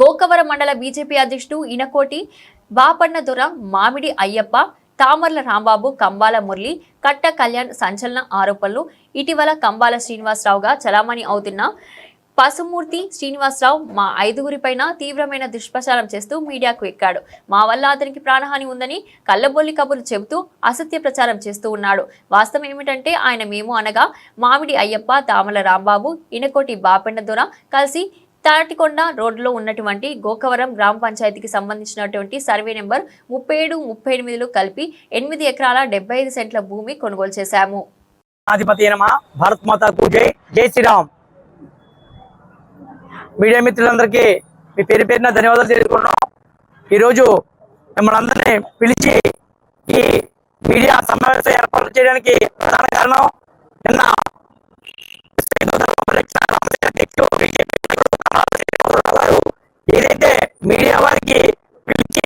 గోకవరం మండల బీజేపీ అధ్యక్షుడు ఇనకోటి బాపన్న దొర మామిడి అయ్యప్ప తామర్ల రాంబాబు కంబాల మురళి కట్ట కళ్యాణ్ సంచలన ఆరోపణలు. ఇటీవల కంబాల శ్రీనివాసరావుగా చలామణి అవుతున్న పసుమూర్తి శ్రీనివాసరావు మా ఐదుగురిపైన తీవ్రమైన దుష్ప్రచారం చేస్తూ మీడియాకు ఎక్కాడు. మా వల్ల అతనికి ప్రాణహాని ఉందని కళ్ళబొల్లి కబుర్లు చెబుతూ అసత్య ప్రచారం చేస్తూ ఉన్నాడు. వాస్తవం ఏమిటంటే ఆయన మేము అనగా మామిడి అయ్యప్ప తామల రాంబాబు ఇనకోటి బాపెండ దొర కలిసి తాటికొండ రోడ్లో ఉన్నటువంటి గోకవరం గ్రామ పంచాయతీకి సంబంధించినటువంటి సర్వే నెంబర్ ముప్పై ఏడు ముప్పై ఎనిమిదిలో కలిపి ఎనిమిది ఎకరాల డెబ్బై ఐదు సెంట్ల భూమి కొనుగోలు చేశాము. అధిపతి భారత్ మాతాకు జై జై శ్రీరామ్. మీడియా మిత్రులందరికీ మీ పేరు పేరున ధన్యవాదాలు తెలుసుకున్నాం ఈరోజు మిమ్మల్ని అందరినీ పిలిచి ఈ మీడియా సమావేశం ఏర్పాటు చేయడానికి ప్రధాన కారణం నిన్న మీడియా వారికి పిలిచి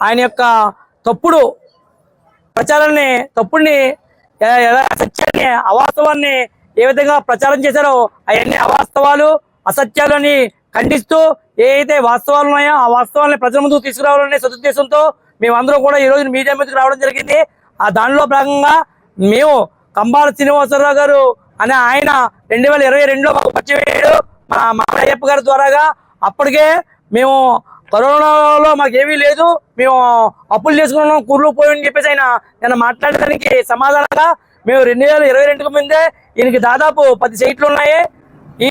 ఆయన యొక్క తప్పుడు ప్రచారాన్ని తప్పుడిని ఎలా సత్యాన్ని అవాస్తవాన్ని ఏ విధంగా ప్రచారం చేశారో అవన్నీ అవాస్తవాలు అసత్యాలని ఖండిస్తూ ఏ అయితే వాస్తవాలు ఉన్నాయో ఆ వాస్తవాలని ప్రజల ముందుకు తీసుకురావాలనే సదుద్దేశంతో మేమందరం కూడా ఈ రోజు మీడియా మీదకి రావడం జరిగింది. ఆ దానిలో భాగంగా మేము కంబాల శ్రీనివాసరావు గారు అనే ఆయన రెండు వేల ఇరవై రెండులో మాకు పరిచయం అయ్యాడు. మా మామయ్యప్ప గారి ద్వారాగా అప్పటికే మేము కరోనాలో మాకేమీ లేదు. మేము అప్పులు చేసుకున్నాం కూర్లు పోయని చెప్పేసి ఆయన నేను మాట్లాడడానికి సమాధానంగా మేము రెండు వేల ఇరవై రెండుకు ముందే ఈయనకి దాదాపు పది సైట్లు ఉన్నాయి. ఈ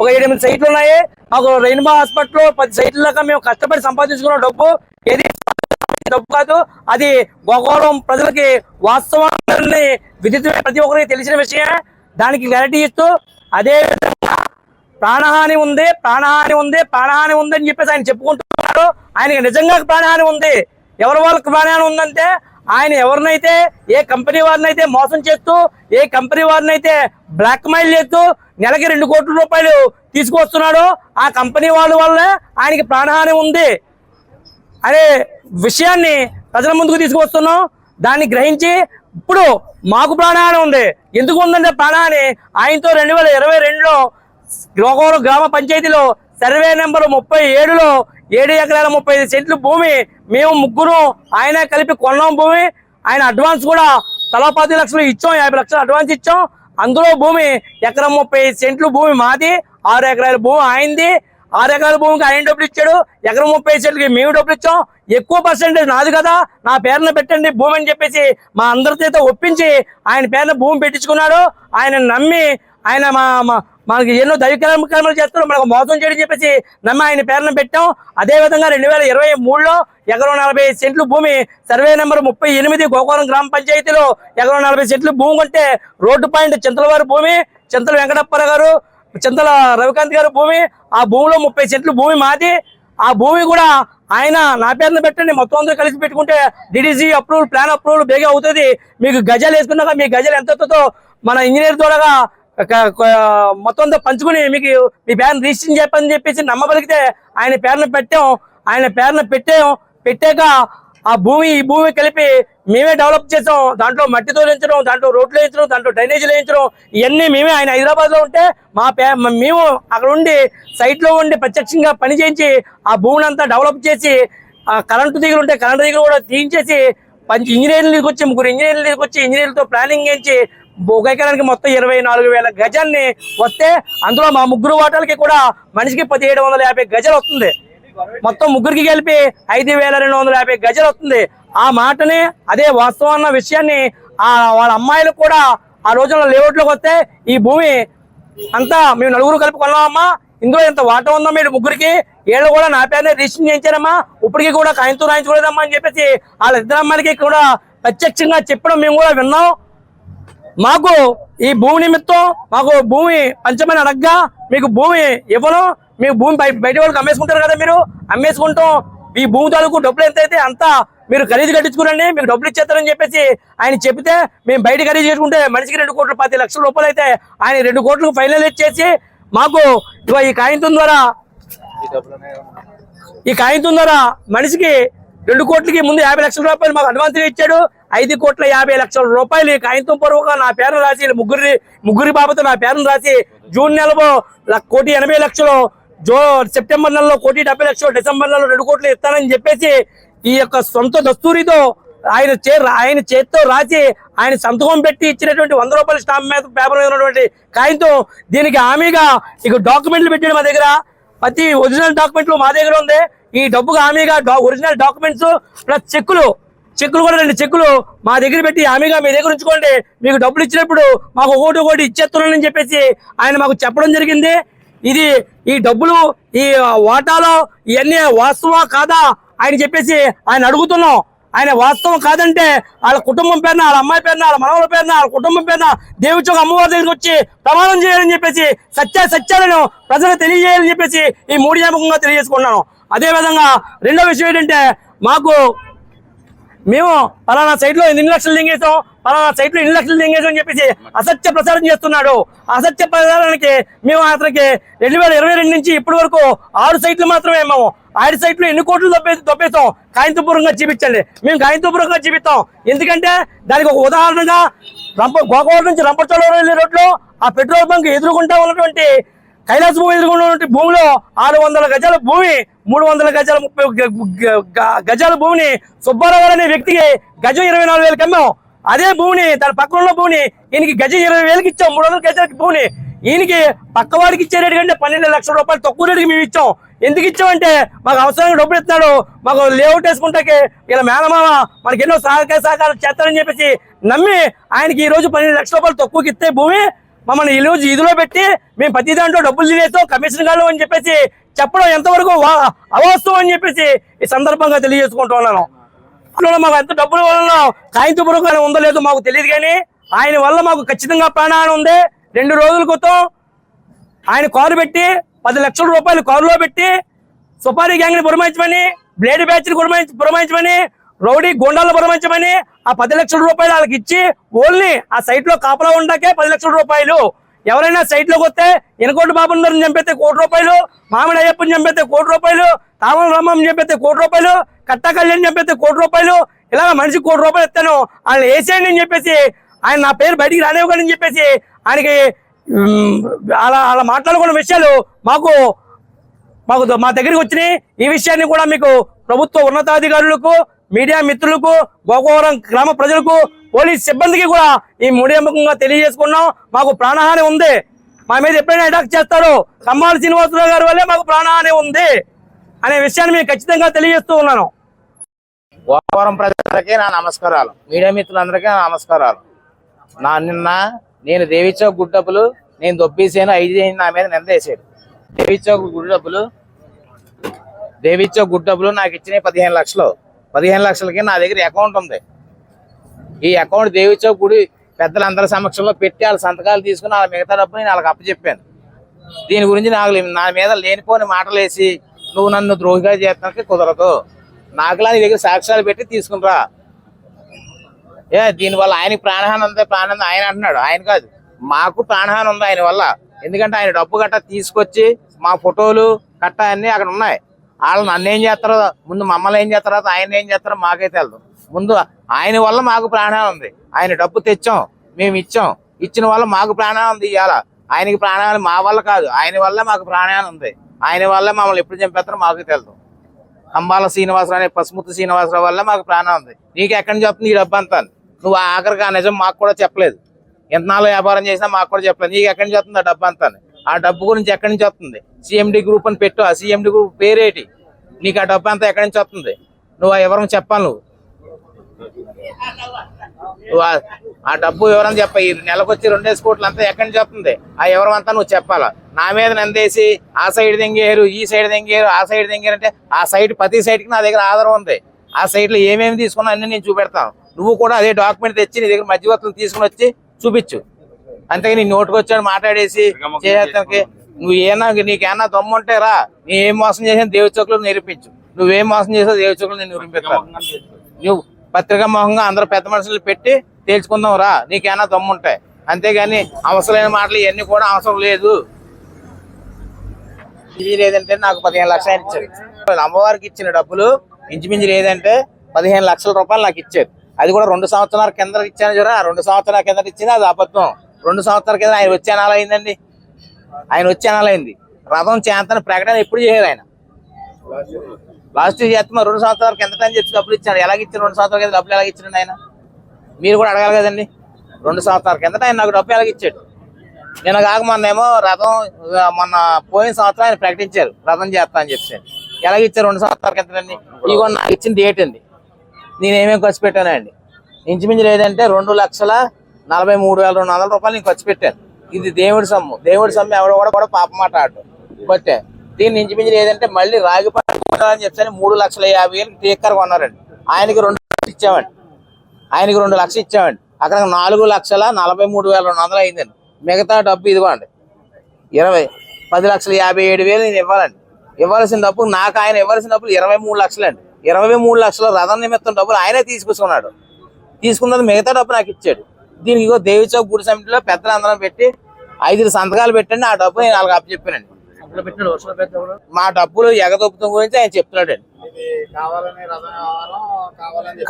ఒక ఎనిమిది సైట్లు ఉన్నాయి. మాకు రెయిన్బో హాస్పిటల్ పది సైట్ల దాకా మేము కష్టపడి సంపాదించుకున్న డబ్బు. ఏది డబ్బు కాదు అది గోకవరం ప్రజలకి వాస్తవాన్ని విదితమే ప్రతి ఒక్కరికి తెలిసిన విషయమే. దానికి గ్యారంటీ ఇస్తూ అదే విధంగా ప్రాణహాని ఉంది ప్రాణహాని ఉంది ప్రాణహాని ఉంది అని చెప్పేసి ఆయన చెప్పుకుంటున్నారు ఆయనకి నిజంగా ప్రాణహాని ఉంది. ఎవరి వాళ్ళకి ప్రాణహాని ఉందంటే ఆయన ఎవరినైతే ఏ కంపెనీ వారినైతే మోసం చేస్తూ ఏ కంపెనీ వారినైతే బ్లాక్ మెయిల్ చేస్తూ నెలకి రెండు కోట్ల రూపాయలు తీసుకొస్తున్నాడో ఆ కంపెనీ వాళ్ళ వల్లే ఆయనకి ప్రాణహాని ఉంది అనే విషయాన్ని ప్రజల ముందుకు తీసుకొస్తున్నాం. దాన్ని గ్రహించి ఇప్పుడు మాకు ప్రాణహాని ఉంది. ఎందుకు ఉందంటే ప్రాణహాని ఆయనతో రెండు వేల ఇరవై రెండులో గోకవరం గ్రామ పంచాయతీలో సర్వే నెంబర్ ముప్పై ఏడులో ఏడు ఎకరాల ముప్పై ఐదు సెంట్లు భూమి మేము ముగ్గురు ఆయన కలిపి కొన్నాం భూమి. ఆయన అడ్వాన్స్ కూడా తలా పది లక్షలు ఇచ్చాం యాభై లక్షలు అడ్వాన్స్ ఇచ్చాం. అందులో భూమి ఎకరం ముప్పై సెంట్లు భూమి మాది ఆరు ఎకరాల భూమి ఆయనది. ఆరు ఎకరాల భూమికి ఆయన డబ్బులు ఇచ్చాడు. ఎకరం ముప్పై సెంట్లకి మేము డబ్బులు ఇచ్చాం. ఎక్కువ పర్సెంటేజ్ నాది కదా. నా పేరున పెట్టండి భూమి అని చెప్పేసి మా అందరితో ఒప్పించి ఆయన పేరున భూమి పెట్టించుకున్నాడు. ఆయన నమ్మి ఆయన మా మా- మనకి ఎన్నో దైవ కార్యక్రమాలు చేస్తారు మనకు మోసం చేయడం చెప్పేసి నమ్మి ఆయన పేరును పెట్టాం. అదే విధంగా రెండు వేల ఇరవై మూడులో ఎకరం నలభై సెంట్లు భూమి సర్వే నెంబర్ ముప్పై ఎనిమిది గోకులం గ్రామ పంచాయతీలో ఎకరం నలభై సెంట్లు భూమి కొంటే రోడ్డు పాయింట్ చింతలవారి భూమి చింతల వెంకటప్పర గారు చింతల రవికాంత్ గారు భూమి ఆ భూమిలో ముప్పై సెంట్లు భూమి మాది. ఆ భూమి కూడా ఆయన నా పేరున పెట్టండి. మొత్తం అందరూ కలిసి పెట్టుకుంటే డిడిసి అప్రూవల్ ప్లాన్ అప్రూవల్ బేగా అవుతుంది. మీకు గజాలు వేసుకున్నాక మీ గజాలు ఎంత మన ఇంజనీర్ ద్వారా మొత్తంతో పంచుకుని మీకు మీ పేరును రిజిస్ట్రేషన్ చెప్పని చెప్పేసి నమ్మబలిగితే ఆయన పేరును పెట్టాం. ఆయన పేరును పెట్టాం. పెట్టాక ఆ భూమి ఈ భూమి కలిపి మేమే డెవలప్ చేసాం. దాంట్లో మట్టి తోలించడం దాంట్లో రోడ్లు వేయించడం దాంట్లో డ్రైనేజీలు వేయించడం ఇవన్నీ మేమే ఆయన హైదరాబాద్లో ఉంటే మా పే మేము అక్కడ ఉండి సైట్లో ఉండి ప్రత్యక్షంగా పని చేయించి ఆ భూమిని అంతా డెవలప్ చేసి ఆ కరెంటు దిగులు ఉంటే కరెంటు దిగులు కూడా తీయించేసి పంచి ఇంజనీర్లు తీసుకొచ్చి ముగ్గురు ఇంజనీర్లు తీసుకొచ్చి ఇంజనీర్లతో ప్లానింగ్ చేయించి ఒక ఎకరానికి మొత్తం ఇరవై నాలుగు వేల గజాన్ని వస్తే అందులో మా ముగ్గురు వాటాలకి కూడా మనిషికి పదిహేడు వందల యాభై గజలు వస్తుంది. మొత్తం ముగ్గురికి కలిపి ఐదు వేల రెండు వందల యాభై గజలు వస్తుంది. ఆ మాటని అదే వాస్తవం అన్న విషయాన్ని ఆ వాళ్ళ అమ్మాయిలు కూడా ఆ రోజుల్లో లేఅవుట్లోకి వస్తే ఈ భూమి అంతా మేము నలుగురు కలిపి కొన్నామమ్మా. ఇందులో ఎంత వాటా ఉందో మీరు ముగ్గురికి వీళ్ళు కూడా నా పేరునే రిజిస్ట్రేషన్ చేయించారమ్మా. ఇప్పటికీ కూడా కాయంతో రాయించుకోలేదమ్మా అని చెప్పేసి వాళ్ళ ఇద్దరు అమ్మాయిలకి కూడా ప్రత్యక్షంగా చెప్పడం మేము కూడా విన్నాం. మాకు ఈ భూమి నిమిత్తం మాకు భూమి పంచమని అడగ్గా మీకు భూమి ఇవ్వను. మీకు భూమి బయట వాళ్ళకి అమ్మేసుకుంటారు కదా మీరు. అమ్మేసుకుంటాం ఈ భూమి తాలూకు డబ్బులు ఎంత అయితే అంతా మీరు ఖరీదు కట్టించుకురండి. మీకు డబ్బులు ఇచ్చేస్తారని చెప్పేసి ఆయన చెప్తే మేము బయట ఖరీదు చేసుకుంటే మనిషికి రెండు కోట్ల పది లక్షల రూపాయలు అయితే ఆయన రెండు కోట్లకు ఫైనల్ ఇచ్చేసి మాకు ఈ కాగితం ద్వారా ఈ కాగితం ద్వారా మనిషికి రెండు కోట్లకి ముందు యాభై లక్షల రూపాయలు మాకు అడ్వాన్స్ ఇచ్చాడు. ఐదు కోట్ల యాభై లక్షల రూపాయలు ఈ కాగితం పొరవుగా నా పేరు రాసి ముగ్గురి ముగ్గురి బాబుతో నా పేరును రాసి జూన్ నెలలో కోటి ఎనభై లక్షలు జో సెప్టెంబర్ నెలలో కోటి డెబ్బై లక్షలు డిసెంబర్ నెలలో రెండు కోట్లు ఇస్తానని చెప్పేసి ఈ యొక్క సొంత దస్తూరితో ఆయన చే ఆయన చేత్తో రాసి ఆయన సంతకం పెట్టి ఇచ్చినటువంటి వంద రూపాయల స్టాంప్ మీద పేపర్ మీద ఉన్నటువంటి కాగితం దీనికి హామీగా ఇక డాక్యుమెంట్లు పెట్టాడు మా దగ్గర. ప్రతి ఒరిజినల్ డాక్యుమెంట్లు మా దగ్గర ఉంది. ఈ డబ్బుకు హామీగా డా- ఒరిజినల్ డాక్యుమెంట్స్ ప్లస్ చెక్కులు చెక్కులు కూడా రెండు చెక్కులు మా దగ్గర పెట్టి హామీగా మీ దగ్గర ఉంచుకోండి. మీకు డబ్బులు ఇచ్చినప్పుడు మాకు ఒకటి ఒకటి ఇచ్చేస్తున్నానని చెప్పేసి ఆయన మాకు చెప్పడం జరిగింది. ఇది ఈ డబ్బులు ఈ వాటాలో ఇవన్నీ వాస్తవా కాదా ఆయన చెప్పేసి ఆయన అడుగుతున్నాం. ఆయన వాస్తవం కాదంటే వాళ్ళ కుటుంబం పేరున వాళ్ళ అమ్మాయి పేరున వాళ్ళ మనవల పేరున వాళ్ళ కుటుంబం పేరున దేవుచోక అమ్మవారి దగ్గరికి వచ్చి ప్రమాణం చేయాలని చెప్పేసి సత్య సత్యాలను ప్రజలకు తెలియజేయాలని చెప్పేసి ఈ మూడియాముఖంగా తెలియజేసుకున్నాను అదేవిధంగా రెండో విషయం ఏంటంటే మాకు మేము పలానా సైట్లో ఎన్ని లక్షలు దింగేసాం పలానా సైట్లో ఎన్ని లక్షలు దింగేసాం అని చెప్పేసి అసత్య ప్రచారం చేస్తున్నాడు. అసత్య ప్రచారానికి మేము అతనికి రెండు వేల ఇరవై రెండు నుంచి ఇప్పటి వరకు ఆరు సైట్లు మాత్రమే మేము. ఆరు సైట్లు ఎన్ని కోట్లు దొబ్బే దొబ్బేస్తాం కాయంతపూర్వంగా చూపించండి మేము కాయంతపూర్వంగా చూపిస్తాం ఎందుకంటే దానికి ఒక ఉదాహరణగా రంప గోకవరం నుంచి రంపచోడవరం వెళ్ళే రోడ్లో ఆ పెట్రోల్ బంక్ ఎదుర్కొంటా ఉన్నటువంటి కైలాస భూమి ఎదుర్కొన్నటువంటి భూమిలో ఆరు వందల గజాల భూమి మూడు వందల గజాల ముప్పై గజాల భూమిని సుబ్బారావు అనే వ్యక్తికి గజం ఇరవై నాలుగు వేలకు అమ్మాం. అదే భూమిని తన పక్కన ఉన్న భూమిని ఈయనకి గజం ఇరవై వేలకి ఇచ్చాం. మూడు వందల గజాలకి భూమిని ఈయనకి పక్క వాడికి ఇచ్చే రేటు కంటే పన్నెండు లక్షల రూపాయలు తక్కువ రేటుకి మేము ఇచ్చాం. ఎందుకు ఇచ్చామంటే మాకు అవసరానికి డబ్బులు ఇస్తున్నాడు. మాకు లేఅవుట్ వేసుకుంటాకి ఇలా మేనమామ మనకి ఎన్నో సహకార సహకారాలు చేస్తారని చెప్పేసి నమ్మి ఆయనకి ఈ రోజు పన్నెండు లక్షల రూపాయలు తక్కువకి ఇస్తే భూమి మమ్మల్ని ఈ రోజు ఇదిలో పెట్టి మేము ప్రతి దాంట్లో డబ్బులు తినేస్తాం కమిషన్ కాదు అని చెప్పేసి చెప్పడం ఎంతవరకు వా- అవాస్తవం అని చెప్పేసి ఈ సందర్భంగా తెలియజేసుకుంటున్నాను అందులో మాకు ఎంత డబ్బులు వల్ల అని ఉందో లేదో మాకు తెలియదు కానీ ఆయన వల్ల మాకు ఖచ్చితంగా ప్రాణాన్ని ఉంది. రెండు రోజుల క్రితం ఆయన కారు పెట్టి పది లక్షల రూపాయలు కారులో పెట్టి సుపారీ గ్యాంగ్ని పురమాయించమని బ్లేడ్ బ్యాచ్ని పురమాయించమని రౌడీ గోండాలను పురమాయించమని ఆ పది లక్షల రూపాయలు వాళ్ళకి ఇచ్చి ఓన్లీ ఆ సైట్లో కాపలా ఉండకే పది లక్షల రూపాయలు. ఎవరైనా సైట్లోకి వస్తే ఎనకోటి బాబుందరిని చంపేస్తే కోటి రూపాయలు మామిడి అయ్యప్పని చంపేస్తే కోటి రూపాయలు తామల రామం చంపేస్తే కోటి రూపాయలు కట్ట కళ్యాణ్ చంపేస్తే కోటి రూపాయలు ఇలా మనిషి కోటి రూపాయలు ఇస్తాను ఆయన వేసేయండి అని చెప్పేసి ఆయన నా పేరు బయటికి రానివ్వకండి అని చెప్పేసి ఆయనకి అలా అలా మాట్లాడుకున్న విషయాలు మాకు మాకు ద- మా దగ్గరికి వచ్చినాయి. ఈ విషయాన్ని కూడా మీకు ప్రభుత్వ ఉన్నతాధికారులకు మీడియా మిత్రులకు గోకవరం గ్రామ ప్రజలకు పోలీస్ సిబ్బందికి కూడా ఈ ముడియముఖంగా తెలియజేసుకున్నాం. మాకు ప్రాణహాని ఉంది. మా మీద ఎప్పుడైనా అటాక్ చేస్తారు కమ్మాల శ్రీనివాసరావు గారి వల్లే మాకు ప్రాణహాని ఉంది అనే విషయాన్ని మేము ఖచ్చితంగా తెలియజేస్తూ ఉన్నాను. గోకవరం ప్రజలకి నా నమస్కారాలు. మీడియా మిత్రులందరికీ నా నమస్కారాలు. నా నిన్న నేను దేవిచౌక్ గుడ్ డబ్బులు నేను దొబ్బేసాను ఐదు నా మీద నిందేశాడు దేవిచౌక్ గుడ్ డబ్బులు దేవిచౌక్ గుడ్ డబ్బులు నాకు ఇచ్చిన పదిహేను లక్షలు. పదిహేను లక్షలకి నా దగ్గర అకౌంట్ ఉంది. ఈ అకౌంట్ దేవిచౌక్ గుడి పెద్దలందరి సమక్షంలో పెట్టి వాళ్ళ సంతకాలు తీసుకుని వాళ్ళ మిగతా డబ్బుని వాళ్ళకి అప్పచెప్పాను. దీని గురించి నాకు లే- నా మీద లేనిపోని మాటలేసి నువ్వు నన్ను ద్రోహిగా చేస్తానికి కుదరదు. నాకులా నీ దగ్గర సాక్ష్యాలు పెట్టి తీసుకునిరా ఏ దీనివల్ల ఆయనకి ప్రాణహాని ఉంది? ప్రాణం ఆయన అంటున్నాడు. ఆయన కాదు. మాకు ప్రాణహాని ఉంది ఆయన వల్ల. ఎందుకంటే ఆయన డబ్బు గట్టా తీసుకొచ్చి మా ఫోటోలు గట్ట అన్నీ అక్కడ ఉన్నాయి. వాళ్ళు నన్ను ఏం చేస్తారో ముందు మమ్మల్ని ఏం చేస్తారో ఆయన ఏం చేస్తారో మాకైతే తెలియదు ముందు ఆయన వల్ల మాకు ప్రాణాలు ఉంది. ఆయన డబ్బు తెచ్చాం మేము ఇచ్చాం. ఇచ్చిన వల్ల మాకు ప్రాణాలు ఉంది ఇవాళ. ఆయనకి ప్రాణాలు మా వల్ల కాదు. ఆయన వల్ల మాకు ప్రాణాలు ఉంది. ఆయన వల్ల మమ్మల్ని ఎప్పుడు చంపేస్తారో మాకు తెలియదు అంబాల శ్రీనివాసరావు అనే పసుమూర్తి శ్రీనివాసరావు వల్ల మాకు ప్రాణం ఉంది. నీకు ఎక్కడి నుంచి వస్తుంది ఈ డబ్బు అంతా? నువ్వు ఆఖరికి ఆ నిజం మాకు కూడా చెప్పలేదు. ఎంత వ్యాపారం చేసినా మాకు కూడా చెప్పలేదు. నీకు ఎక్కడి నుంచి ఆ డబ్బు అంతా ఆ డబ్బు గురించి ఎక్కడి నుంచి వస్తుంది? సిఎండి గ్రూప్ అని పెట్టు. ఆ సిఎండి గ్రూప్ పేరేటి? నీకు ఆ డబ్బు అంతా ఎక్కడి నుంచి వస్తుంది? నువ్వు ఆ వివరం చెప్పాలి నువ్వు? నువ్వు ఆ- డబ్బు వివరం చెప్ప ఈ నెలకు వచ్చి రెండేసి కోట్లు అంతా ఎక్కడి నుంచి వస్తుంది? ఆ వివరం అంతా నువ్వు చెప్పాలా? నా మీద నందేసి ఆ సైడ్ దెంగేరు ఈ సైడ్ దెంగేరు ఆ సైడ్ దెంగేరు అంటే ఆ సైడ్ ప్రతి సైడ్కి నా దగ్గర ఆధారం ఉంది. ఆ సైడ్లో ఏమేమి తీసుకున్నా అన్ని నేను చూపెడతాను. నువ్వు కూడా అదే డాక్యుమెంట్ తెచ్చి నీ దగ్గర మధ్యవర్తులు తీసుకుని వచ్చి చూపించు. అంతేగా నీ నోటుకు వచ్చాడు మాట్లాడేసి చేసేస్తానికి నువ్వు ఏనా నీకేమన్నా దమ్ము ఉంటే రా. నీ ఏం మోసం చేసావు దేవి చౌకులు నిరూపించు. నువ్వేం మోసం చేసావు దేవి చౌకులు నేను నిరూపిస్తాను నువ్వు పత్రికా మొహంగా అందరూ పెద్ద మనుషులు పెట్టి తేల్చుకుందాం రా. నీకేనా దమ్ముంటాయి అంతేగాని అవసరమైన మాటలు ఇవన్నీ కూడా అవసరం లేదు. ఇది లేదంటే నాకు పదిహేను లక్షలు ఇచ్చారు అమ్మవారికి ఇచ్చిన డబ్బులు ఇంచుమించు లేదంటే పదిహేను లక్షల రూపాయలు నాకు ఇచ్చారు అది కూడా రెండు సంవత్సరాల కింద ఇచ్చాను చూడ రెండు సంవత్సరాల కింద ఇచ్చింది అది అబద్ధం. రెండు సంవత్సరాల కింద ఆయన వచ్చే నెల అయిందండి. ఆయన వచ్చే నెల అయింది. రథం చేతన ప్రకటన ఎప్పుడు చేయరు ఆయన. లాస్ట్ చేస్తే రెండు సంవత్సరాల ఎంత అని చెప్పి డబ్బులు ఇచ్చాడు. ఎలాగ ఇచ్చారు రెండు సంవత్సరాల కింద డబ్బులు ఎలాగ ఇచ్చాడు ఆయన? మీరు కూడా అడగాలి కదండి. రెండు సంవత్సరాల కిందట ఆయన నాకు డబ్బు ఎలాగ ఇచ్చాడు. నేను కాక మొన్న ఏమో రథం మొన్న పోయిన సంవత్సరం ఆయన ప్రకటించారు. రథం చేస్తా అని చెప్పి ఎలాగ ఇచ్చారు రెండు సంవత్సరాల కిందటండి ఇదిగో నాకు ఇచ్చిన డేట్ అండి. నేనేమేమి ఖర్చు పెట్టానండి ఇంచుమించు లేదంటే రెండు లక్షల నలభై మూడు వేల రెండు వందల రూపాయలు నేను ఖర్చు పెట్టాను. ఇది దేవుడి సొమ్ము. దేవుడి సొమ్ము ఎవడో కూడా కూడా పాప మాట ఆడు కొట్టే. దీన్ని ఇంచుమించు లేదంటే మళ్ళీ రాగి పంట అని చెప్పని మూడు లక్షల యాభై వేలు టీకర్ కొన్నారండి. ఆయనకి రెండు లక్షలు ఇచ్చామండి. ఆయనకి రెండు లక్షలు ఇచ్చామండి. అక్కడ నాలుగు లక్షల నలభై మూడు వేల రెండు వందలు అయిందండి. మిగతా డబ్బు ఇదిగోండి. ఇరవై పది లక్షల యాభై ఏడు వేలు నేను ఇవ్వాలండి. ఇవ్వాల్సిన డబ్బు నాకు ఆయన ఇవ్వాల్సిన డబ్బులు ఇరవై మూడు లక్షలండి ఇరవై మూడు లక్షల రథం నిమిత్తం డబ్బులు ఆయనే తీసుకొచ్చుకున్నాడు. తీసుకున్నది మిగతా డబ్బు నాకు ఇచ్చాడు. దీనికి ఇగో దేవి చౌక్ గుడి సమితిలో పెద్దలు అందరం పెట్టి ఐదు సంతకాలు పెట్టండి ఆ డబ్బు నేను వాళ్ళకి అప్పచెప్పానండి. మా డబ్బులు ఎగదొప్పుతం గురించి ఆయన చెప్తున్నాడండి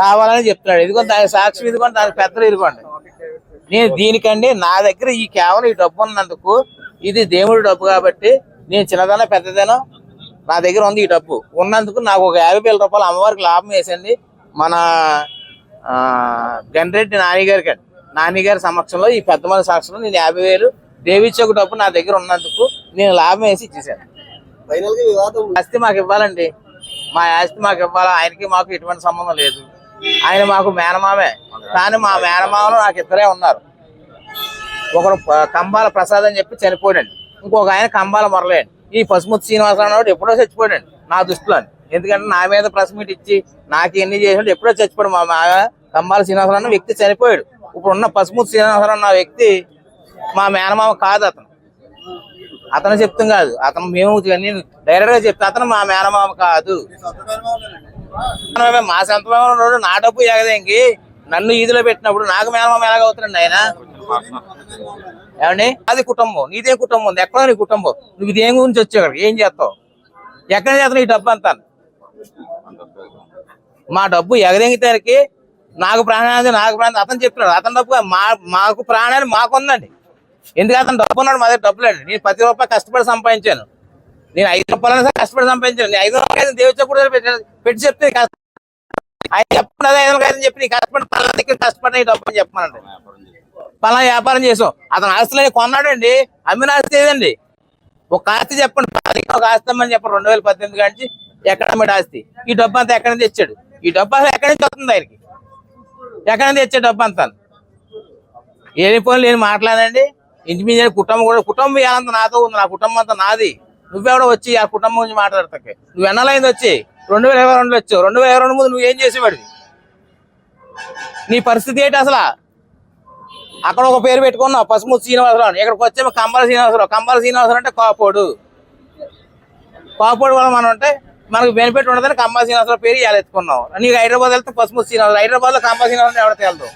కావాలని చెప్తున్నాడు. ఇదిగో దాని సాక్షి ఇదిగోండి దాని పెద్దలు ఇదిగోండి. నేను దీనికండి నా దగ్గర ఈ కేవలం ఈ డబ్బు ఉన్నందుకు ఇది దేవుడి డబ్బు కాబట్టి నేను చిన్నదన పెద్దదనో నా దగ్గర ఉంది ఈ డబ్బు. ఉన్నందుకు నాకు ఒక యాభై వేల రూపాయలు అమ్మవారికి లాభం వేసింది మన ఆ, గండ్రెడ్డి నాని గారికి అండి నాని గారి సమక్షంలో ఈ పెద్ద మన సాక్షిలో నేను యాభై వేలు దేవిచ్చొక డబ్బు నా దగ్గర ఉన్నందుకు నేను లాభం వేసి ఇచ్చేసాను ఆస్తి మాకు ఇవ్వాలండి. మా ఆస్తి మాకు ఇవ్వాలా? ఆయనకి మాకు ఎటువంటి సంబంధం లేదు. ఆయన మాకు మేనమామే. కానీ మా మేనమామలు నాకు ఇద్దరే ఉన్నారు. ఒకరు ప- కంబాల ప్రసాద్ అని చెప్పి చనిపోయాడండి. ఇంకొక ఆయన కంబాల మురళేయండి ఈ పసుముత్తి శ్రీనివాసరావు ఎప్పుడో చచ్చిపోయాడండి నా దృష్టిలో. ఎందుకంటే నా మీద ప్రెస్ మీట్ ఇచ్చి నాకు ఎన్ని చేసినట్టు ఎప్పుడో చచ్చిపోయాడు. మా మా కంబాల శ్రీనివాసరావు వ్యక్తి చనిపోయాడు. ఇప్పుడు ఉన్న పసుపు శ్రీనివాసరావు అన్న వ్యక్తి మా మేనమామ కాదు అతను. అతను చెప్తాం కాదు. అతను మేము నేను డైరెక్ట్గా చెప్తా అతను మా మేనమామ కాదు. మా సొంత మేనమామ నా డబ్బు ఎగదేంకి నన్ను ఈదిలో పెట్టినప్పుడు నాకు మేనమామ ఎలాగవుతాడండి ఆయన? ఏమండి? అది కుటుంబం. నీదే కుటుంబం ఉంది. ఎక్కడ నీ కుటుంబం. నువ్వు ఇదేం గురించి వచ్చావు ఏం చేస్తావు? ఎక్కడ చేస్తావు ఈ డబ్బు అంతా? మా డబ్బు ఎగదెంగితానికి నాకు ప్రాణాన్ని నాకు ప్రాణం అతను చెప్తున్నాడు అతని డబ్బు మా మాకు ప్రాణాన్ని మాకు ఉందండి ఎందుకంటే అతను డబ్బు ఉన్నాడు మా దగ్గర డబ్బు లేడు నేను పది రూపాయలు కష్టపడి సంపాదించాను. నేను ఐదు రూపాయలు సరే కష్టపడి సంపాదించాను. నేను ఐదు రూపాయలు దేవచ్చ కూడా పెట్టి పెట్టి చెప్తే ఆయన చెప్పండి అదే ఐదు రూపాయలు చెప్పి నీ కష్టపడి పలానా దగ్గర కష్టపడి నీ డబ్బు అని చెప్పమన్నాడు పలానా వ్యాపారం చేసాం. అతను ఆస్తులని కొన్నాడండి. అమ్మిన ఆస్తి ఏదండి? ఒక ఆస్తి చెప్పండి. ఒక ఆస్తి అమ్మని చెప్పండి. రెండు వేల పద్దెనిమిది కాంచి ఎక్కడ అమ్మాడు ఆస్తి? ఈ డబ్బు అంతా ఎక్కడి నుంచి తెచ్చాడు? ఈ డబ్బు అసలు ఎక్కడి నుంచి వస్తుంది ఆయనకి? ఎక్కడి తెచ్చే డబ్బు అంతా. లేని పనులు నేను మాట్లాడండి. ఇంటిమీడియట్ కుటుంబం కూడా కుటుంబం ఇవ్వాలంత నాతో ఉంది నా కుటుంబం అంతా నాది. నువ్వెవడో వచ్చి ఆ కుటుంబం గురించి మాట్లాడతాకే. నువ్వు ఎన్నలైంది వచ్చి? రెండు వేల ఇరవై రెండులో వచ్చావు. రెండు వేల ఇరవై రెండు ముందు నువ్వు ఏం చేసేవాడివి? నీ పరిస్థితి ఏంటి అసలు? అక్కడ ఒక పేరు పెట్టుకున్నావు పసుపు శ్రీనివాసరావు ఇక్కడికి వచ్చేమో కంబాల శ్రీనివాసరావు. కంబాల శ్రీనివాసరావు అంటే కాపోడు. కాపోడు వల్ల మనం అంటే మనకు బెనిఫిట్ ఉండదని కంబా శ్రీనివాసరావు పేరు ఎత్తుకున్నాం నీకు హైదరాబాద్ వెళ్తే పసుపు శ్రీనివాసరావు హైదరాబాద్లో కంబాల శ్రీనివాసరావు ఎవరికి వెళ్తావు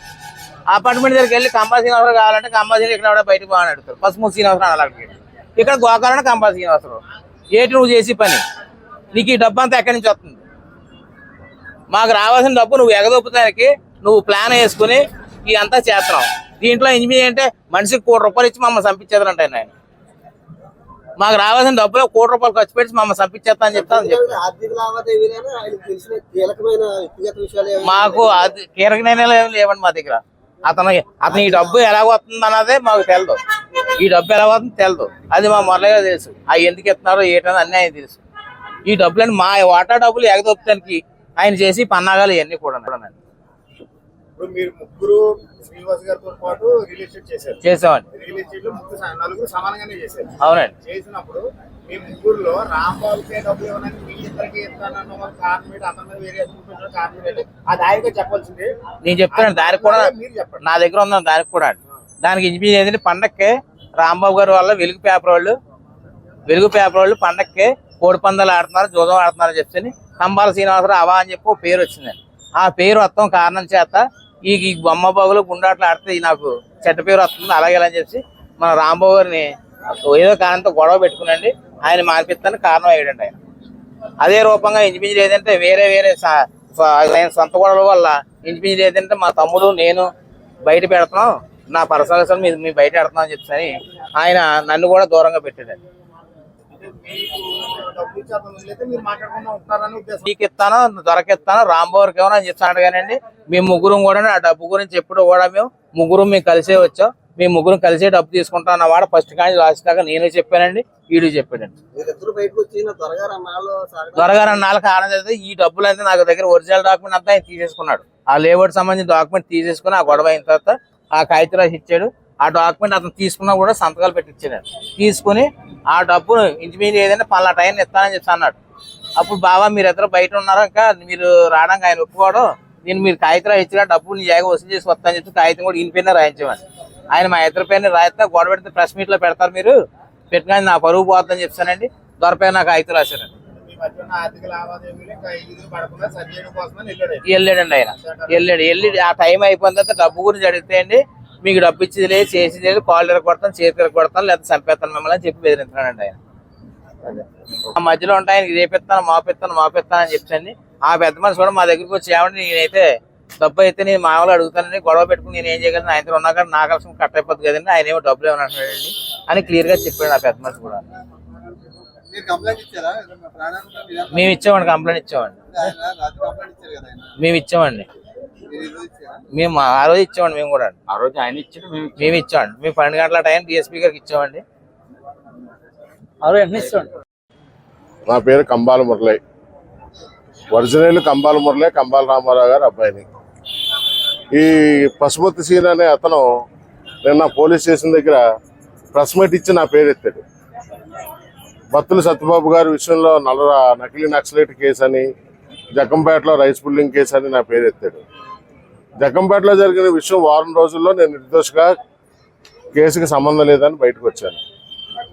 అపార్ట్మెంట్ దగ్గరికి వెళ్ళి కంబా శ్రీనివాసరావు కావాలంటే కంబా శ్రీనివాసరావు ఇక్కడ ఎవడో బయటకు పోవాలని అడుగుతారు. పసుపు శ్రీనివాసరావు అలాగే ఇక్కడ గోకాలంటే కంబా శ్రీనివాసరావు. ఏటి నువ్వు చేసి పని? నీకు ఈ డబ్బు అంతా ఎక్కడి నుంచి వస్తుంది? మాకు రావాల్సిన డబ్బు నువ్వు ఎగదొప్పుతానికి నువ్వు ప్లాన్ వేసుకుని ఇదంతా చేస్తున్నావు. దీంట్లో ఇంజనీర్ అంటే మనిషికి కోటి రూపాయలు ఇచ్చి మమ్మల్ని చంపించేదంట ఆయన. మాకు రావాల్సిన డబ్బులో కోటి రూపాయలు ఖర్చు పెట్టి మమ్మల్ని చంపించేస్తా అని చెప్తాను. మాకు కీలక నిర్ణయాలు ఏమి లేవండి మా దగ్గర. అతను అతను ఈ డబ్బు ఎలా వస్తుంది అన్నదే మాకు తెలదు. ఈ డబ్బు ఎలా వస్తుంది తెలదు. అది మా మొదలుగా తెలుసు. అవి ఎందుకు ఇస్తున్నారో ఏంటని అన్నీ ఆయన తెలుసు. ఈ డబ్బులని మా వాటా డబ్బులు ఎగదొప్పడానికి ఆయన చేసి పన్నాగాలు ఇవన్నీ కూడా ఇప్పుడు మీరు ముగ్గురు శ్రీనివాస్ గారితో పాటు ఎస్టేట్ చేశారు. చేసామండి లో ముగ్గురు నలుగురు సమానంగానే చేశారు. అవునండి. చేసినప్పుడు మీ ముగ్గురులో రాంబాబుకే డబ్బులు ఇవ్వడానికి మీ ఇద్దరికి ఇస్తానన్న వాళ్ళ కారణం ఏంటి? అతని మీద వేరే కారణం ఏంటి? అది ఆయనగా చెప్పాల్సింది. నేను చెప్తాను దానికి కూడా మీరు చెప్పండి. నా దగ్గర ఉందని దానికి కూడా దానికి ఇంజనీర్ ఏంటంటే పండక్కి రాంబాబు గారి వల్ల వెలుగు పేపర్ వాళ్ళు వెలుగు పేపర్ వాళ్ళు పండక్కి కోడి పందాలు ఆడుతున్నారు జూదం ఆడుతున్నారు అని చెప్పి కంబాల శ్రీనివాసరావు అవా అని చెప్పి పేరు వచ్చిందండి. ఆ పేరు మొత్తం కారణం చేత ఈ ఈ బొమ్మ గుండాట్లు ఆడితే నాకు చెడ్డ పేరు వస్తుంది. అలాగే అని చెప్పి మన రాంబాబు గారిని ఏదో కారణంతో గొడవ పెట్టుకునండి ఆయన మార్పిస్తాను కారణం అయ్యాడండి ఆయన. అదే రూపంగా ఇంచుమించు ఏదంటే వేరే వేరే ఆయన సొంత గొడవల వల్ల ఇంచుమించు ఏదంటే మా తమ్ముడు నేను బయట పెడతాం. నా పర్సనల్ మీద మీ బయట పెడతాం అని చెప్పి ఆయన నన్ను కూడా దూరంగా పెట్టాడు నీకు ఇస్తాను దొరకిస్తాను రాంబాబుకి ఏమో అని చెప్తాడు కానండి మేము ముగ్గురం కూడా ఆ డబ్బు గురించి ఎప్పుడు కూడా మేము ముగ్గురం మేము కలిసే వచ్చాం. మేము ముగ్గురం కలిసే డబ్బు తీసుకుంటాం అన్నమాట ఫస్ట్ కానీ లాస్ట్ దాకా నేనే చెప్పానండి వీడు చెప్పాడండి. నాలుగు ఆనందం అయితే ఈ డబ్బులు అయితే నాకు దగ్గర ఒరిజినల్ డాక్యుమెంట్ అంతా ఆయన తీసేసుకున్నాడు. ఆ లేబర్ సంబంధించిన డాక్యుమెంట్ తీసేసుకుని ఆ గొడవ అయిన తర్వాత ఆ కాగితం రాసి ఇచ్చాడు. ఆ డాక్యుమెంట్ అతను తీసుకున్నా కూడా సంతకాలు పెట్టించాడు తీసుకుని ఆ డబ్బును ఇంచుమించు ఏదైనా పలానా టైం ఇస్తానని చెప్పి అన్నాడు. అప్పుడు బాబా మీరు ఇద్దరు బయట ఉన్నారు? ఇంకా మీరు రావడానికి ఆయన ఒప్పుకోవడం నేను మీరు కాగితం ఇచ్చిన డబ్బులు నీ జాగా వసూలు చేసి వస్తాను చెప్పి కాగితం కూడా ఈయన పైన రాయించమని ఆయన మా ఇద్దరి పైన రాయిస్తా గొడవ పెడితే ప్రెస్ మీట్లో పెడతారు మీరు. పెట్టిన నా పరువు పోతుందని చెప్తానండి దొరపై నాకు కాగితం రాశారండి. వెళ్ళాడండి ఆయన. వెళ్ళాడు. వెళ్ళి ఆ టైం అయిపోయిన తర్వాత డబ్బు గురించి అడిగితే అండి మీకు డబ్బు ఇచ్చేది లేదు చేసేది లేదు కాళ్ళు ఎరగొడతాను చేతి ఎరగొడతాను లేదా చంపేస్తాను మిమ్మల్ని అని చెప్పి బెదిరించాడండి ఆయన. ఆ మధ్యలో ఉంటాయి ఆయనకి రేపిస్తాను మాపిస్తాను మాపిస్తాను అని చెప్పండి ఆ పెద్ద మనిషి కూడా మా దగ్గరికి వచ్చి ఏమంటే నేనైతే డబ్బు అయితే నేను మామూలు అడుగుతానని గొడవ పెట్టుకుని నేను ఏం చేయగలను ఆయనతో ఉన్నా కానీ నాకు అవసరం కట్ అయిపోతుంది కదండి ఆయన ఏమో డబ్బులు ఏమని అంటున్నాడండి అని క్లియర్గా చెప్పాడు ఆ పెద్ద మనిషి కూడా. మేము ఇచ్చామండి కంప్లైంట్ ఇచ్చామండి. మేము ఇచ్చామండి. మేము ఆ రోజు ఇచ్చామండి మేము కూడా. ఆ రోజు ఆయన ఇచ్చిన మేము ఇచ్చామండి మేము పన్నెండు గంటల టైం డిఎస్పీ గారికి ఇచ్చామండి నా పేరు కంబాల మురళి. ఒరిజినల్ కంబాల మురళి కంబాల రామారావు గారు అబ్బాయిని. ఈ పశుపతి సీన్ అనే అతను నిన్న పోలీస్ స్టేషన్ దగ్గర ప్రెస్ మీట్ ఇచ్చి నా పేరు ఎత్తాడు. బత్తుల సత్యబాబు గారి విషయంలో నల్ల నకిలీ నక్సలైట్ కేసు అని జగ్గంపేటలో రైస్ పుల్లింగ్ కేసు అని నా పేరు ఎత్తాడు. జగ్గంపేటలో జరిగిన విషయం వారం రోజుల్లో నేను నిర్దోషిగా కేసుకి సంబంధం లేదని బయటకు వచ్చాను.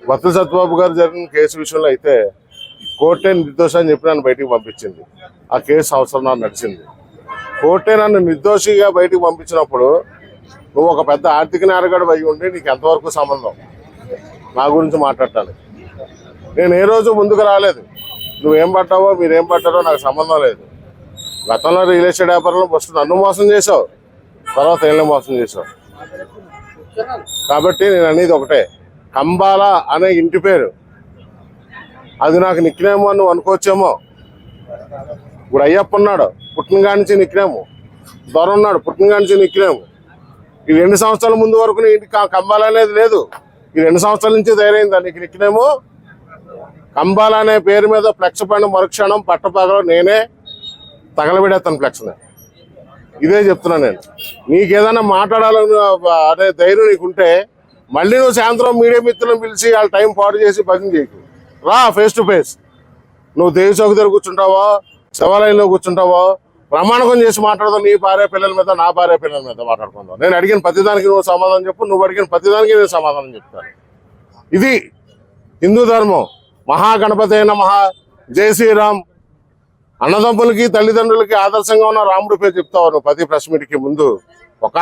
బత్తుల సత్యబాబు గారు జరిగిన కేసు విషయంలో అయితే కోర్టే నిర్దోషి అని చెప్పి నన్ను బయటికి పంపించింది. ఆ కేసు అవసరం నాకు నడిచింది. కోర్టే నన్ను నిర్దోషిగా బయటికి పంపించినప్పుడు నువ్వు ఒక పెద్ద ఆర్థిక నేరగాడు అయి ఉండి నీకు ఎంతవరకు సంబంధం? నా గురించి మాట్లాడటానికి. నేను ఏ రోజు ముందుకు రాలేదు. నువ్వేం పట్టావో మీరేం పట్టారో నాకు సంబంధం లేదు. గతంలో రియల్ ఎస్టేట్ వ్యాపారంలో ఫస్ట్ నన్ను మోసం చేసావు తర్వాత ఏళ్ళని మోసం చేసావు కాబట్టి నేను అనేది ఒకటే. కంబాల అనే ఇంటి పేరు. అది నాకు నిక్నేమో అని నువ్వు అనుకోవచ్చేమో. ఇప్పుడు అయ్యప్ప ఉన్నాడు పుట్టినగానించి నిక్నేము దొర ఉన్నాడు పుట్టినగానించి నిక్నేము ఈ రెండు సంవత్సరాల ముందు వరకు నీ ఇంటికి కంబాల అనేది లేదు. ఈ రెండు సంవత్సరాల నుంచి తయారైంది నీకు నిక్నేము కంబాల అనే పేరు మీద ఫ్లెక్స్ పైన మరుక్షణం పట్టపగలో నేనే తగలబెడేస్తాను ఫ్లెక్స్ని ఇదే చెప్తున్నాను నేను. నీకేదైనా మాట్లాడాలని అనే ధైర్యం నీకుంటే మళ్ళీ నువ్వు సాయంత్రం మీడియా మిత్రులను పిలిచి వాళ్ళ టైం పాడు చేసి భజన చేయకు. రా ఫేస్ టు ఫేస్ నువ్వు దేవి చౌక దగ్గర కూర్చుంటావో శివాలయంలో కూర్చుంటావో ప్రమాణకం చేసి మాట్లాడదాం నీ భార్య పిల్లల మీద నా భార్య పిల్లల మీద మాట్లాడుకుందాం. నేను అడిగిన ప్రతిదానికి నువ్వు సమాధానం చెప్పు నువ్వు అడిగిన ప్రతిదానికి నేను సమాధానం చెప్తాను. ఇది హిందూ ధర్మం. మహాగణపతి అయిన మహా జై శ్రీరామ్. అన్నదమ్ములకి తల్లిదండ్రులకి ఆదర్శంగా ఉన్న రాముడి పేరు చెప్తావు నువ్వు ప్రతి ప్రెస్ మీట్కి ముందు. ఒక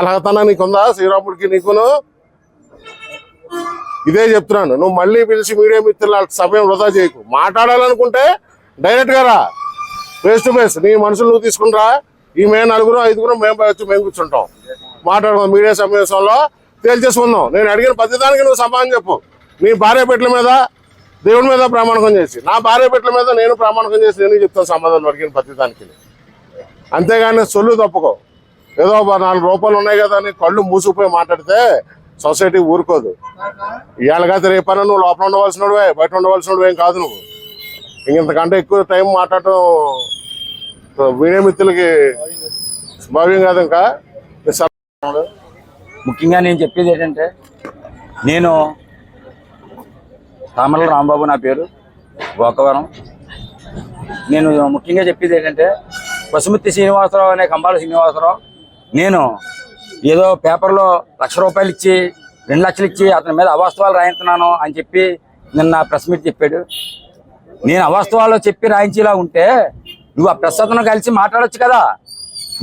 నీకుందా? శ్రీరాముడికి నీకును? ఇదే చెప్తున్నాను. నువ్వు మళ్ళీ పిలిచి మీడియా మిత్రుల సమయం వృధా చేయకు. మాట్లాడాలనుకుంటే డైరెక్ట్గా రా. ఫేస్ టు ఫేస్ నీ మనుషులు నువ్వు తీసుకునిరా ఈ మేము నలుగురు ఐదుగురు మేము వచ్చి మేము కూర్చుంటాం. మాట్లాడుకుందాం. మీడియా సమావేశంలో తేల్చేసుకుందాం. నేను అడిగిన ప్రతిదానికి నువ్వు సమాధానం చెప్పు. నీ భార్య పెట్ల మీద దేవుడి మీద ప్రామాణకం చేసి నా భార్య బిడ్డల మీద నేను ప్రామాణకం చేసి నేను చెప్తాను సమాధానం అడిగిన ప్రతిదానికి అంతేగాని సొల్లు తప్పుకో. ఏదో ఒక నాలుగు రూపాయలు ఉన్నాయి కదా అని కళ్ళు మూసుకుపోయి మాట్లాడితే సొసైటీ ఊరుకోదు. ఇవాళకైతే రేపన్నా నువ్వు లోపల ఉండవలసినవే బయట ఉండవలసినవి ఏం కాదు నువ్వు. ఇంతకంటే ఎక్కువ టైం మాట్లాడటం వీడియో మిత్రులకి భావ్యం కాదు ఇంకా. ముఖ్యంగా నేను చెప్పేది ఏంటంటే నేను తామల రాంబాబు నా పేరు. గోకవరం. నేను ముఖ్యంగా చెప్పేది ఏంటంటే పశుమతి శ్రీనివాసరావు అనే కంబాల శ్రీనివాసరావు నేను ఏదో పేపర్లో లక్ష రూపాయలు ఇచ్చి రెండు లక్షలు ఇచ్చి అతని మీద అవాస్తవాలు రాయించున్నాను అని చెప్పి నిన్న ప్రెస్ మీట్ చెప్పాడు. నేను అవాస్తవాలు చెప్పి రాయించేలా ఉంటే నువ్వు ఆ ప్రెస్ అతను కలిసి మాట్లాడొచ్చు కదా.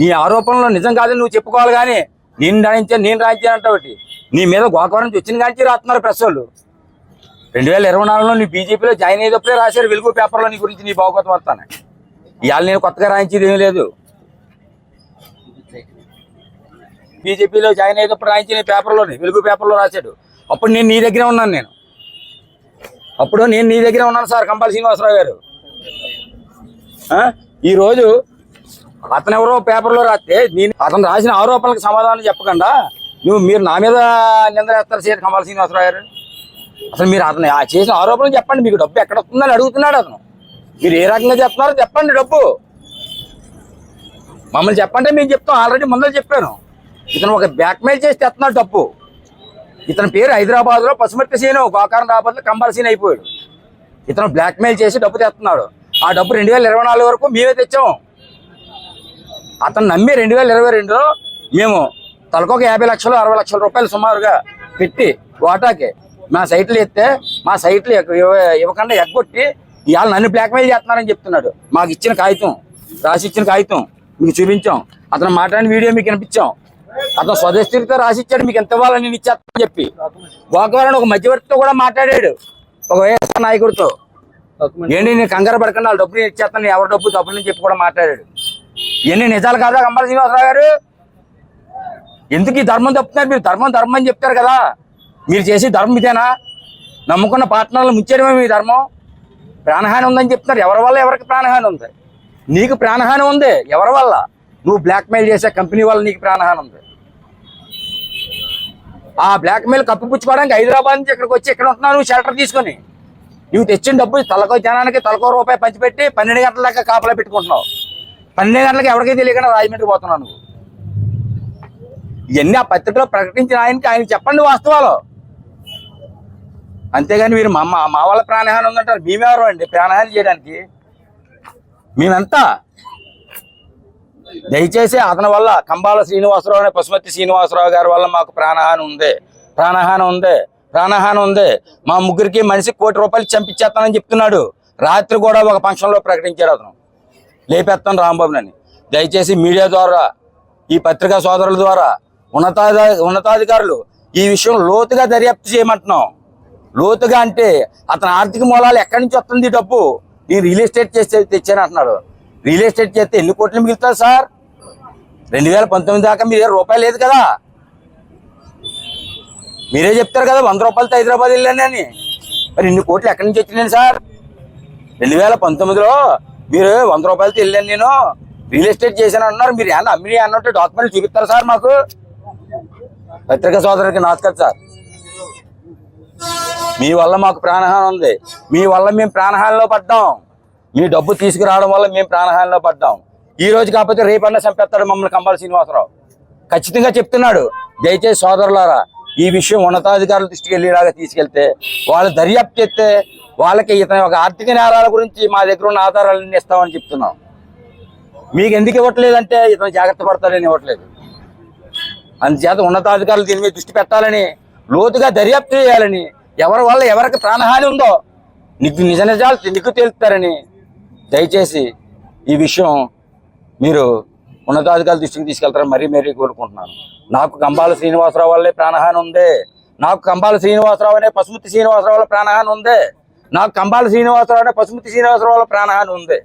నీ ఆరోపణలు నిజం కాదని నువ్వు చెప్పుకోవాలి కానీ నేను రాయించాను నేను రాయించాను ఒకటి. నీ మీద గోకవరం నుంచి వచ్చిన కానీ రాస్తున్నారు ప్రెస్ వాళ్ళు. రెండు వేల ఇరవై నాలుగులో నీ బీజేపీలో జాయిన్ అయ్యేటప్పుడే రాశారు వెలుగు పేపర్లో నీ గురించి నీ భావగతం వస్తాను ఇవాళ నేను కొత్తగా రాయించేది ఏమీ లేదు. బీజేపీలో జాయిన్ అయ్యేటప్పుడు రాయించిన పేపర్లోని వెలుగు పేపర్లో రాశాడు. అప్పుడు నేను నీ దగ్గరే ఉన్నాను నేను. అప్పుడు నేను నీ దగ్గరే ఉన్నాను సార్ కంపల్ శ్రీనివాసరావు గారు. ఈరోజు అతను ఎవరో పేపర్లో రాస్తే నేను అతను రాసిన ఆరోపణలకు సమాధానం చెప్పకుండా నువ్వు మీరు నా మీద నింద వేస్తారు సీట్ కంపల్ శ్రీనివాసరావు గారు. అసలు మీరు అతను ఆ చేసిన ఆరోపణలు చెప్పండి మీకు డబ్బు ఎక్కడ వస్తుందని అడుగుతున్నాడు అతను. మీరు ఏ రకంగా చెప్తున్నారో చెప్పండి డబ్బు. మమ్మల్ని చెప్పంటే మేము చెప్తాం ఆల్రెడీ ముందర చెప్పాను. ఇతను ఒక బ్లాక్మెయిల్ చేసి తెస్తున్నాడు డబ్బు. ఇతని పేరు హైదరాబాద్లో పసుమర్తి సీను గోకారం రాబాద్ కంబాల సీన్ అయిపోయాడు. ఇతను బ్లాక్మెయిల్ చేసి డబ్బు తెస్తున్నాడు. ఆ డబ్బు రెండు వేల ఇరవై నాలుగు వరకు మేమే తెచ్చాము అతను నమ్మి రెండు వేల ఇరవై రెండులో మేము తలకొక యాభై లక్షలు అరవై లక్షల రూపాయలు సుమారుగా పెట్టి వాటాకి మా సైట్లు ఎత్తే మా సైట్లు ఇవ్వ- ఇవ్వ- ఇవ్వకుండా ఎగ్గొట్టి ఇవాళ నన్ను బ్లాక్మెయిల్ చేస్తున్నారని చెప్తున్నాడు. మాకు ఇచ్చిన కాగితం రాసి ఇచ్చిన కాగితం మీకు చూపించాం. అతను మాట్లాడిన వీడియో మీకు వినిపించాం. అతను రాసి ఇచ్చాడు మీకు ఎంత ఇవ్వాలని నేను ఇచ్చేస్తానని చెప్పి. గోకవరం ఒక మధ్యవర్తితో కూడా మాట్లాడాడు. ఒక వైఎస్ఆర్ నాయకుడితో. ఏంటి నేను కంగారు పడకుండా వాళ్ళ డబ్బులు నేను ఇచ్చేస్తాను ఎవరి డబ్బు డబ్బులు చెప్పి కూడా మాట్లాడాడు. ఇవన్నీ నిజాలు కాదా కంబాల శ్రీనివాసరావు గారు? ఎందుకు ఈ ధర్మం తప్పుతున్నారు మీరు? ధర్మం ధర్మం అని చెప్తారు కదా. మీరు చేసే ధర్మం ఇదేనా? నమ్ముకున్న పార్ట్నర్లు ముంచేయడమే మీ ధర్మం. ప్రాణహాని ఉందని చెప్తున్నారు. ఎవరి వల్ల ఎవరికి ప్రాణహాని ఉంది? నీకు ప్రాణహాని ఉంది. ఎవరి వల్ల? నువ్వు బ్లాక్మెయిల్ చేసే కంపెనీ వల్ల నీకు ప్రాణహాని ఉంది. ఆ బ్లాక్మెయిల్ కప్పిపుచ్చుకోవడానికి హైదరాబాద్ నుంచి ఇక్కడికి వచ్చి ఇక్కడ ఉంటున్నావు నువ్వు షెల్టర్ తీసుకొని. నువ్వు తెచ్చిన డబ్బు తలకో జనానికి తలకో రూపాయి పంచిపెట్టి పన్నెండు గంటల దాకా కాపలా పెట్టుకుంటున్నావు. పన్నెండు గంటలకు ఎవరికీ తెలియకుండా రాజమండ్రి పోతున్నావు నువ్వు. ఇవన్నీ ఆ పత్రికలో ప్రకటించిన ఆయనకి ఆయన చెప్పండి వాస్తవాలు. అంతేగాని మీరు మా మా- మా వాళ్ళ ప్రాణహాని ఉందంటారు. మేమెవరు అండి? ప్రాణహాని చేయడానికి? మేమంతా? దయచేసి అతని వల్ల కంబాల శ్రీనివాసరావు అనే పశుమతి శ్రీనివాసరావు గారి వల్ల మాకు ప్రాణహాని ఉంది. ప్రాణహాని ఉంది. ప్రాణహాని ఉంది. మా ముగ్గురికి మనిషి కోటి రూపాయలు చంపించేస్తానని చెప్తున్నాడు. రాత్రి కూడా ఒక ఫంక్షన్లో ప్రకటించాడు అతను. లేపేస్తాను రాంబాబునని. దయచేసి మీడియా ద్వారా ఈ పత్రికా సోదరుల ద్వారా ఉన్నతాధి ఉన్నతాధికారులు ఈ విషయం లోతుగా దర్యాప్తు చేయమంటున్నాం. లోతుగా అంటే అతని ఆర్థిక మూలాలు ఎక్కడి నుంచి వస్తుంది డబ్బు? నేను రియల్ ఎస్టేట్ చేస్తే తెచ్చాను అంటున్నాడు. రియల్ ఎస్టేట్ చేస్తే ఎన్ని కోట్లు మిగులుతారు సార్? రెండు వేల పంతొమ్మిది దాకా మీరు రూపాయలు లేదు కదా. మీరే చెప్తారు కదా వంద రూపాయలతో హైదరాబాద్ వెళ్ళాను అని మరి ఇన్ని కోట్లు ఎక్కడి నుంచి వచ్చినాను సార్? రెండు వేల పంతొమ్మిదిలో మీరు వంద రూపాయలతో వెళ్ళాను నేను. రియల్ ఎస్టేట్ చేశాను అంటున్నారు. మీరు ఏమన్నా అమ్మిని అన్నట్టు డాక్యుమెంట్లు చూపిస్తారు సార్ మాకు? పత్రికా సోదరుడికి నమస్కారం సార్. మీ వల్ల మాకు ప్రాణహాని ఉంది. మీ వల్ల మేము ప్రాణహానిలో పడ్డాం. మీ డబ్బు తీసుకురావడం వల్ల మేము ప్రాణహానిలో పడ్డాం. ఈ రోజు కాకపోతే రేపన్నా చంపేస్తాడు మమ్మల్ని కంబాల శ్రీనివాసరావు. ఖచ్చితంగా చెప్తున్నాడు. దయచేసి సోదరులారా ఈ విషయం ఉన్నతాధికారుల దృష్టికి వెళ్ళేలాగా తీసుకెళ్తే వాళ్ళు దర్యాప్తు చేస్తే వాళ్ళకి ఇతని ఒక ఆర్థిక నేరాల గురించి మా దగ్గర ఉన్న ఆధారాలన్నీ ఇస్తామని చెప్తున్నాం. మీకు ఎందుకు ఇవ్వట్లేదంటే ఇతను జాగ్రత్త పడతాడని ఇవ్వట్లేదు. అందుచేత ఉన్నతాధికారులు దీని మీద దృష్టి పెట్టాలని లోతుగా దర్యాప్తు చేయాలని ఎవరి వల్ల ఎవరికి ప్రాణహాని ఉందో నీకు నిజ నిజాలు నీకు తెలుస్తారని దయచేసి ఈ విషయం మీరు ఉన్నతాధికారుల దృష్టికి తీసుకెళ్తారని మరీ మరీ కోరుకుంటున్నాను. నాకు కంబాల శ్రీనివాసరావు వల్లే ప్రాణహాని ఉంది. నాకు కంబాల శ్రీనివాసరావు అనే పశుమతి శ్రీనివాసరావు వల్ల ప్రాణహాని ఉంది. నాకు కంబాల శ్రీనివాసరావు అనే పశుమతి శ్రీనివాసరావు వల్ల ప్రాణహాని ఉంది.